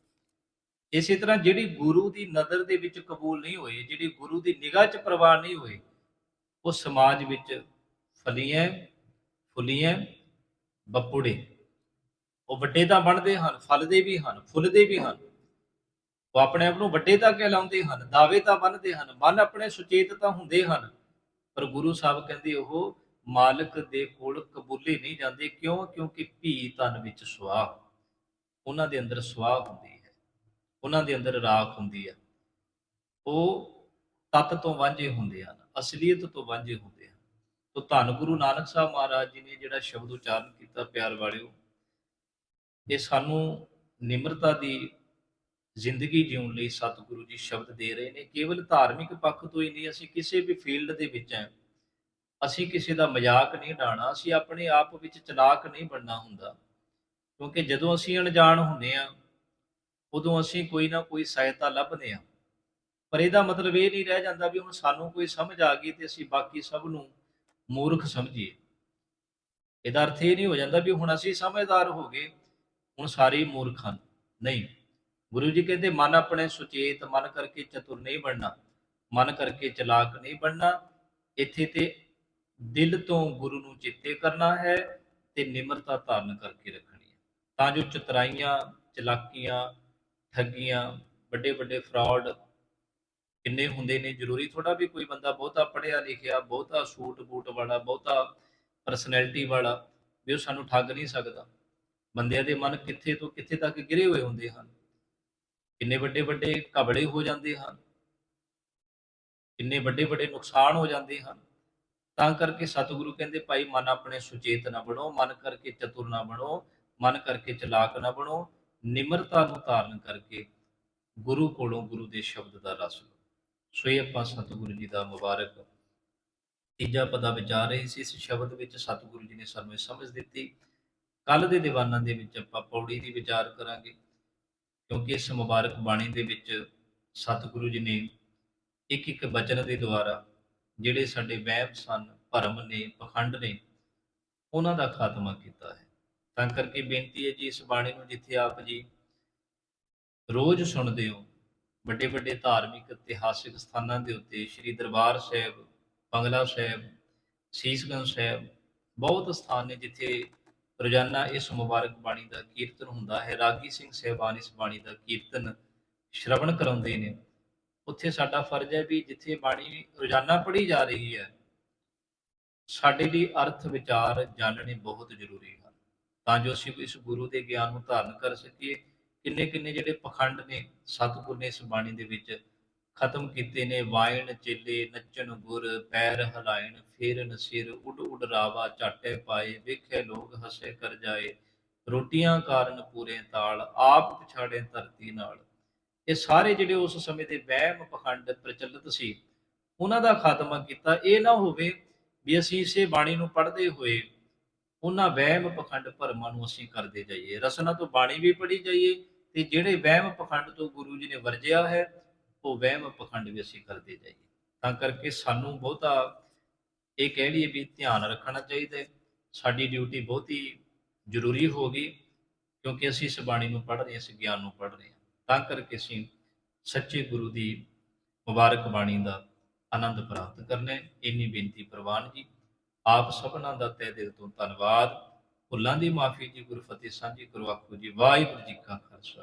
ਇਸੇ ਤਰ੍ਹਾਂ ਜਿਹੜੀ ਗੁਰੂ ਦੀ ਨਜ਼ਰ ਦੇ ਵਿੱਚ ਕਬੂਲ ਨਹੀਂ ਹੋਏ, ਜਿਹੜੀ ਗੁਰੂ ਦੀ ਨਿਗਾਹ 'ਚ ਪ੍ਰਵਾਨ ਨਹੀਂ ਹੋਏ, ਉਹ ਸਮਾਜ ਵਿੱਚ ਫਲੀਆਂ, ਫੁੱਲੀਆਂ ਬੱਪੁੜੇ ਉਹ ਵੱਡੇ ਤਾਂ ਬਣਦੇ ਹਨ, ਫਲਦੇ ਵੀ ਹਨ, ਫੁੱਲਦੇ ਵੀ ਹਨ। ਉਹ ਆਪਣੇ ਆਪ ਨੂੰ ਵੱਡੇ ਤਾਂ ਕਹਿਲਾਉਂਦੇ ਹਨ, ਦਾਅਵੇ ਤਾਂ ਬੰਨਦੇ ਹਨ, ਮਨ ਆਪਣੇ ਸੁਚੇਤ ਤਾਂ ਹੁੰਦੇ ਹਨ। ਪਰ ਗੁਰੂ ਸਾਹਿਬ ਕਹਿੰਦੇ ਉਹ ਮਾਲਕ ਦੇ ਕੋਲ ਕਬੂਲੇ ਨਹੀਂ ਜਾਂਦੇ, ਕਿਉਂ? ਕਿਉਂਕਿ ਭੀ ਤਨ ਵਿੱਚ ਸੁਆਹ, ਉਹਨਾਂ ਦੇ ਅੰਦਰ ਸੁਆਹ ਹੁੰਦੀ ਹੈ। ਉਹਨਾਂ ਦੇ ਅੰਦਰ ਰਾਖ ਹੁੰਦੀ ਹੈ। ਉਹ ਤਤ ਤੋਂ ਵਾਂਝੇ ਹੁੰਦੇ ਹਨ, ਅਸਲੀਅਤ ਤੋਂ ਵਾਂਝੇ ਹੁੰਦੇ ਹਨ। ਤੋ ਧੰਨ ਗੁਰੂ ਨਾਨਕ ਸਾਹਿਬ ਮਹਾਰਾਜ ਜੀ ਨੇ ਜਿਹੜਾ ਸ਼ਬਦ ਉਚਾਰਨ ਕੀਤਾ ਪਿਆਰ ਵਾਲਿਓ, ਇਹ ਸਾਨੂੰ ਨਿਮਰਤਾ ਦੀ ਜ਼ਿੰਦਗੀ ਜਿਉਣ ਲਈ ਸਤਿਗੁਰੂ ਜੀ ਸ਼ਬਦ ਦੇ ਰਹੇ ਨੇ। ਕੇਵਲ ਧਾਰਮਿਕ ਪੱਖ ਤੋਂ ਹੀ ਨਹੀਂ, ਅਸੀਂ ਕਿਸੇ ਵੀ ਫੀਲਡ ਦੇ ਵਿੱਚ ਹੈ। ਅਸੀਂ ਕਿਸੇ ਦਾ ਮਜ਼ਾਕ ਨਹੀਂ ਡਾਣਾ ਅਸੀਂ ਆਪਣੇ ਆਪ ਵਿੱਚ ਚਲਾਕ ਨਹੀਂ ਬਣਨਾ ਹੁੰਦਾ। ਕਿਉਂਕਿ ਜਦੋਂ ਅਸੀਂ ਅਣਜਾਣ ਹੁੰਦੇ ਆ ਉਦੋਂ ਅਸੀਂ ਕੋਈ ਨਾ ਕੋਈ ਸਹਾਇਤਾ ਲੱਭਦੇ ਆ ਪਰ ਇਹਦਾ ਮਤਲਬ ਇਹ ਨਹੀਂ ਰਹਿ ਜਾਂਦਾ ਵੀ ਹੁਣ ਸਾਨੂੰ ਕੋਈ ਸਮਝ ਆ ਗਈ ਤੇ ਅਸੀਂ ਬਾਕੀ ਸਭ ਨੂੰ ਮੂਰਖ ਸਮਝੀਏ। ਇਹਦਾ ਅਰਥ ਇਹ ਨਹੀਂ ਹੋ ਜਾਂਦਾ ਵੀ ਹੁਣ ਅਸੀਂ ਸਮਝਦਾਰ ਹੋ ਗਏ, ਹੁਣ ਸਾਰੇ ਮੂਰਖ ਹਨ। ਨਹੀਂ, ਗੁਰੂ ਜੀ ਕਹਿੰਦੇ, ਮਨ ਆਪਣੇ ਸੁਚੇਤ, ਮਨ ਕਰਕੇ ਚਤੁਰ ਨਹੀਂ ਬਣਨਾ, ਮਨ ਕਰਕੇ ਚਲਾਕ ਨਹੀਂ ਬਣਨਾ। ਇੱਥੇ ਤੇ ਦਿਲ ਤੋਂ ਗੁਰੂ ਨੂੰ ਚਿੱਤੇ ਕਰਨਾ ਹੈ ਤੇ ਨਿਮਰਤਾ ਧਾਰਨ ਕਰਕੇ ਰੱਖਣੀ ਹੈ। ਤਾਂ ਜੋ ਚਤਰਾਈਆਂ, ਚਲਾਕੀਆਂ, ਠੱਗੀਆਂ ਵੱਡੇ ਵੱਡੇ ਫਰਾਡ ਕਿੰਨੇ ਹੁੰਦੇ ਨੇ, ਜ਼ਰੂਰੀ ਥੋੜਾ ਵੀ ਕੋਈ ਬੰਦਾ ਬਹੁਤਾ ਪੜ੍ਹਿਆ ਲਿਖਿਆ, ਬਹੁਤਾ ਸੂਟ ਬੂਟ ਵਾਲਾ, ਬਹੁਤਾ ਪਰਸਨੈਲਿਟੀ ਵਾਲਾ ਵੀ ਉਹ ਸਾਨੂੰ ਠੱਗ ਨਹੀਂ ਸਕਦਾ। ਬੰਦਿਆਂ ਦੇ ਮਨ ਕਿੱਥੇ ਤੋਂ ਕਿੱਥੇ ਤੱਕ ਗਿਰੇ ਹੋਏ ਹੁੰਦੇ ਹਨ? ਕਿੰਨੇ ਵੱਡੇ ਵੱਡੇ ਕਬੜੇ ਹੋ ਜਾਂਦੇ ਹਨ? ਕਿੰਨੇ ਵੱਡੇ ਵੱਡੇ ਨੁਕਸਾਨ ਹੋ ਜਾਂਦੇ ਹਨ? ਤਾਂ ਕਰਕੇ ਸਤਿਗੁਰੂ ਕਹਿੰਦੇ, ਭਾਈ, ਮਨ ਆਪਣੇ ਸੁਚੇਤ ਨਾ ਬਣੋ, ਮਨ ਕਰਕੇ ਚਤੁਰ ਨਾ ਬਣੋ, ਮਨ ਕਰਕੇ ਚਲਾਕ ਨਾ ਬਣੋ, ਨਿਮਰਤਾ ਨੂੰ ਧਾਰਨ ਕਰਕੇ ਗੁਰੂ ਕੋਲੋਂ ਗੁਰੂ ਦੇ ਸ਼ਬਦ ਦਾ ਰਸ ਲਓ। ਸੋ ਆਪਾਂ ਸਤਿਗੁਰੂ ਜੀ ਦਾ ਮੁਬਾਰਕ। ਤੀਜਾ ਪਦਾ ਵਿਚਾਰ ਰਹੇ ਸੀ, ਇਸ ਸ਼ਬਦ ਵਿੱਚ ਸਤਿਗੁਰੂ ਜੀ ਨੇ ਸਾਨੂੰ ਇਹ ਸਮਝ ਦਿੱਤੀ ਕੱਲ ਦੇ ਦੀਵਾਨਾਂ ਦੇ ਵਿੱਚ ਆਪਾਂ ਪੌੜੀ ਦੀ ਵਿਚਾਰ ਕਰਾਂਗੇ, ਕਿਉਂਕਿ ਇਸ ਮੁਬਾਰਕ ਬਾਣੀ ਦੇ ਵਿੱਚ ਸਤਿਗੁਰੂ ਜੀ ਨੇ ਇੱਕ ਇੱਕ ਬਚਨ ਦੇ ਦੁਆਰਾ ਜਿਹੜੇ ਸਾਡੇ ਵਹਿਮ ਸਨ, ਭਰਮ ਨੇ, ਪਖੰਡ ਨੇ, ਉਹਨਾਂ ਦਾ ਖਾਤਮਾ ਕੀਤਾ ਹੈ। ਤਾਂ ਕਰਕੇ ਬੇਨਤੀ ਹੈ ਜੀ ਇਸ ਬਾਣੀ ਨੂੰ ਜਿੱਥੇ ਆਪ ਜੀ ਰੋਜ਼ ਸੁਣਦੇ ਹੋ ਵੱਡੇ ਵੱਡੇ ਧਾਰਮਿਕ ਇਤਿਹਾਸਿਕ ਸਥਾਨਾਂ ਦੇ ਉੱਤੇ ਸ੍ਰੀ ਦਰਬਾਰ ਸਾਹਿਬ, ਬੰਗਲਾ ਸਾਹਿਬ, ਸੀਸਗੰਜ ਸਾਹਿਬ ਬਹੁਤ ਸਥਾਨ ਨੇ ਜਿੱਥੇ ਰੋਜ਼ਾਨਾ ਇਸ ਮੁਬਾਰਕ ਬਾਣੀ ਦਾ ਕੀਰਤਨ ਹੁੰਦਾ ਹੈ। ਰਾਗੀ ਸਿੰਘ ਸਾਹਿਬਾਨ ਇਸ ਬਾਣੀ ਦਾ ਕੀਰਤਨ ਸ਼ਰਵਣ ਕਰਾਉਂਦੇ ਨੇ। ਉੱਥੇ ਸਾਡਾ ਫਰਜ਼ ਹੈ ਵੀ ਜਿੱਥੇ ਬਾਣੀ ਰੋਜ਼ਾਨਾ ਪੜ੍ਹੀ ਜਾ ਰਹੀ ਹੈ, ਸਾਡੇ ਲਈ ਅਰਥ ਵਿਚਾਰ ਜਾਣਨੇ ਬਹੁਤ ਜ਼ਰੂਰੀ ਹਨ। ਤਾਂ ਜੋ ਅਸੀਂ ਇਸ ਗੁਰੂ ਦੇ ਗਿਆਨ ਨੂੰ ਧਾਰਨ ਕਰ ਸਕੀਏ ਕਿੰਨੇ ਕਿੰਨੇ ਜਿਹੜੇ ਪਖੰਡ ਨੇ ਸਤਿਗੁਰ ਨੇ ਇਸ ਬਾਣੀ ਦੇ ਵਿੱਚ ਖਤਮ ਕੀਤੇ ਨੇ, ਵਾਇਣ, ਚੇਲੇ, ਨੱਚਣ ਗੁਰ, ਪੈਰ ਹਲਾਇਣ, ਫੇਰਨ ਸਿਰ, ਉਡ ਉਡ ਰਾਵਾ, ਝਾਟੇ ਪਾਏ, ਵੇਖੇ ਲੋਕ ਹੱਸੇ ਕਰ ਜਾਏ, ਰੋਟੀਆਂ ਕਾਰਨ ਪੂਰੇ ਤਾਲ, ਆਪ ਪਛਾੜੇ ਧਰਤੀ ਨਾਲ। ਇਹ ਸਾਰੇ ਜਿਹੜੇ ਉਸ ਸਮੇਂ ਦੇ ਵਹਿਮ ਪਖੰਡ ਪ੍ਰਚਲਿਤ ਸੀ, ਉਹਨਾਂ ਦਾ ਖਾਤਮਾ ਕੀਤਾ। ਇਹ ਨਾ ਹੋਵੇ ਵੀ ਅਸੀਂ ਇਸੇ ਬਾਣੀ ਨੂੰ ਪੜ੍ਹਦੇ ਹੋਏ ਉਹਨਾਂ ਵਹਿਮ ਪਖੰਡ ਭਰਮਾਂ ਨੂੰ ਅਸੀਂ ਕਰਦੇ ਜਾਈਏ। ਰਸਨਾ ਤੋਂ ਬਾਣੀ ਵੀ ਪੜ੍ਹੀ ਜਾਈਏ ਤੇ ਜਿਹੜੇ ਵਹਿਮ ਪਖੰਡ ਤੋਂ ਗੁਰੂ ਜੀ ਨੇ ਵਰਜਿਆ ਹੈ, ਉਹ ਵਹਿਮ ਪਖੰਡ ਵੀ ਅਸੀਂ ਕਰਦੇ ਜਾਈਏ। ਤਾਂ ਕਰਕੇ ਸਾਨੂੰ ਬਹੁਤਾ ਇਹ ਕਹਿ ਲਈਏ ਵੀ ਧਿਆਨ ਰੱਖਣਾ ਚਾਹੀਦਾ ਹੈ। ਸਾਡੀ ਡਿਊਟੀ ਬਹੁਤੀ ਜ਼ਰੂਰੀ ਹੋ ਗਈ, ਕਿਉਂਕਿ ਅਸੀਂ ਇਸ ਬਾਣੀ ਨੂੰ ਪੜ੍ਹ ਰਹੇ ਹਾਂ, ਇਸ ਗਿਆਨ ਨੂੰ ਪੜ੍ਹ ਰਹੇ ਹਾਂ। ਤਾਂ ਕਰਕੇ ਅਸੀਂ ਸੱਚੇ ਗੁਰੂ ਦੀ ਮੁਬਾਰਕ ਬਾਣੀ ਦਾ ਆਨੰਦ ਪ੍ਰਾਪਤ ਕਰਨਾ ਇੰਨੀ ਬੇਨਤੀ ਪ੍ਰਵਾਨ ਜੀ, ਆਪ ਸਭਨਾਂ ਦਾ ਤਹਿ ਦਿਲ ਤੋਂ ਧੰਨਵਾਦ। ਭੁੱਲਾਂ ਦੀ ਮਾਫੀ ਜੀ ਗੁਰੂ ਫਤਿਹ ਸਾਂਝੀ ਕਰੋ ਆਖੋ ਜੀ, ਵਾਹਿਗੁਰੂ ਜੀ ਕਾ ਖਾਲਸਾ।